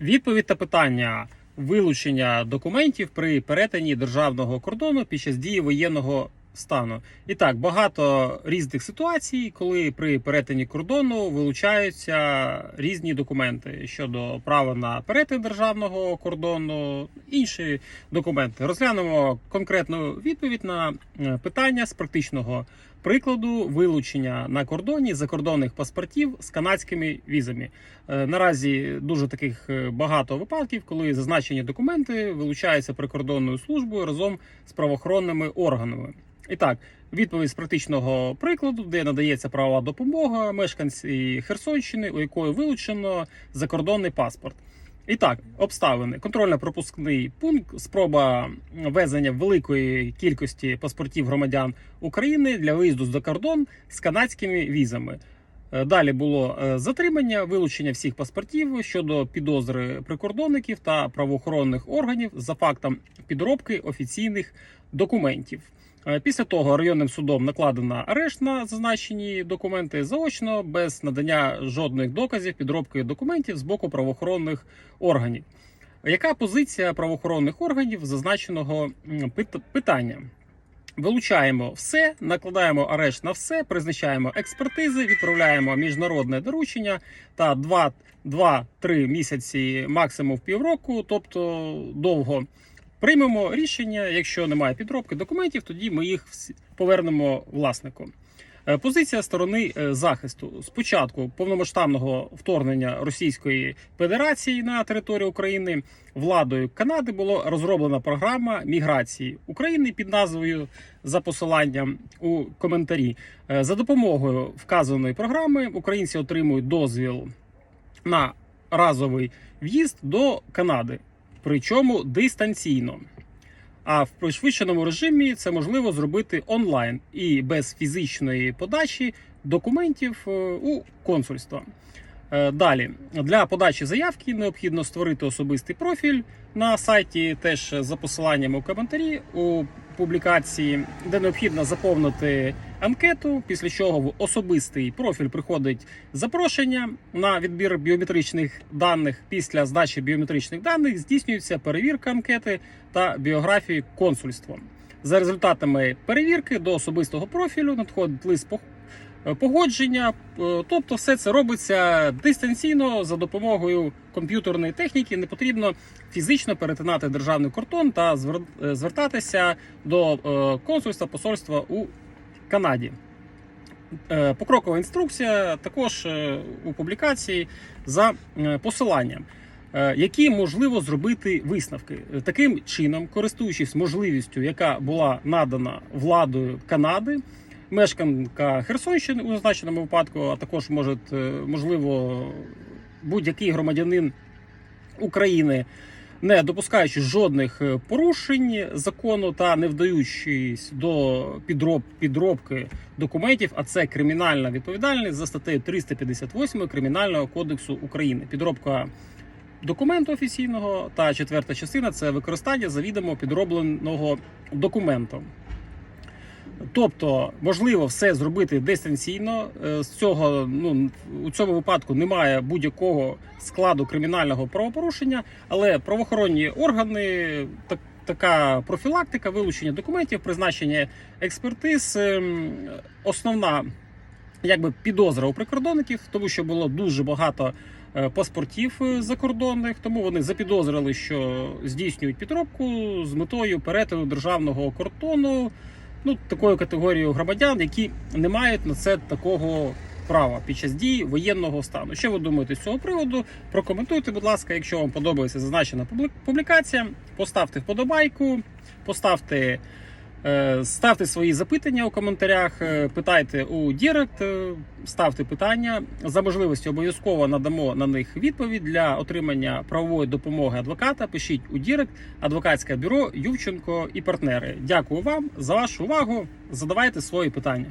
Відповідь та питання вилучення документів при перетині державного кордону під час дії воєнного стану. І так, багато різних ситуацій, коли при перетині кордону вилучаються різні документи щодо права на перетин державного кордону, інші документи. Розглянемо конкретну відповідь на е, питання з практичного прикладу вилучення на кордоні закордонних паспортів з канадськими візами. Е, Наразі дуже таких е, багато випадків, коли зазначені документи вилучаються прикордонною службою разом з правоохоронними органами. І так, відповідь з практичного прикладу, де надається правова допомога мешканці Херсонщини, у якої вилучено закордонний паспорт. І так, обставини: контрольно-пропускний пункт, спроба везення великої кількості паспортів громадян України для виїзду за кордон з канадськими візами. Е, Далі було е, затримання, вилучення всіх паспортів щодо підозри прикордонників та правоохоронних органів за фактом підробки офіційних документів. Е, Після того районним судом накладено арешт на зазначені документи заочно без надання жодних доказів підробки документів з боку правоохоронних органів. Яка позиція правоохоронних органів зазначеного пит- питання? Вилучаємо все, накладаємо арешт на все, призначаємо експертизи, відправляємо міжнародне доручення та 2-3 місяці, максимум в півроку, тобто довго. Приймемо рішення. Якщо немає підробки документів, тоді ми їх повернемо власнику. Е, Позиція сторони е, захисту спочатку повномасштабного вторгнення Російської Федерації на територію України владою Канади була розроблена програма міграції України під назвою за посиланням у коментарі. Е, За допомогою вказаної програми українці отримують дозвіл на разовий в'їзд до Канади, причому дистанційно. А в пришвидшеному режимі це можливо зробити онлайн і без фізичної подачі документів е, у консульство. Е, Далі для подачі заявки необхідно створити особистий профіль на сайті, теж за посиланням у коментарі у публікації, де необхідно заповнити анкету, після чого в особистий профіль приходить запрошення на відбір біометричних даних. Після здачі біометричних даних здійснюється перевірка анкети та біографії консульством. За результатами перевірки до особистого профілю надходить лист погодження. Е, Тобто, все це робиться дистанційно за допомогою комп'ютерної техніки. Не потрібно фізично перетинати державний кордон та е, звертатися до е, консульства посольства у Канаді. Е, Покрокова інструкція також е, у публікації за е, посиланням. Е, Які можливо зробити висновки Е, таким чином, користуючись можливістю, яка була надана владою Канади, мешканка Херсонщини у зазначеному випадку, а також може е, можливо будь-який громадянин України, не допускаючи жодних е, порушень закону та не вдаючись до підроб, підробки документів, а це кримінальна відповідальність за статтею 358 Кримінального кодексу України. Підробка документу офіційного та четверта частина це використання завідомо підробленого документу. Тобто, можливо, все зробити дистанційно. Е, З цього ну у цьому випадку немає будь-якого складу кримінального правопорушення, але правоохоронні органи так. Така профілактика, вилучення документів, призначення експертиз. ем, Основна якби підозра у прикордонників, тому що було дуже багато е, паспортів е, закордонних, тому вони запідозрили, що здійснюють підробку з метою перетину державного кордону. Ну, такою категорією громадян, які не мають на це такого права під час дії воєнного стану. Що ви думаєте з цього приводу? Прокоментуйте, будь ласка, якщо вам подобається зазначена публікація, поставте вподобайку, поставте. Е, Ставте свої запитання у коментарях, е, питайте у Дірект, е, ставте питання. За можливості обов'язково надамо на них відповідь для отримання правової допомоги адвоката. Пишіть у Дірект, адвокатське бюро Ювченко і партнери. Дякую вам за вашу увагу. Задавайте свої питання.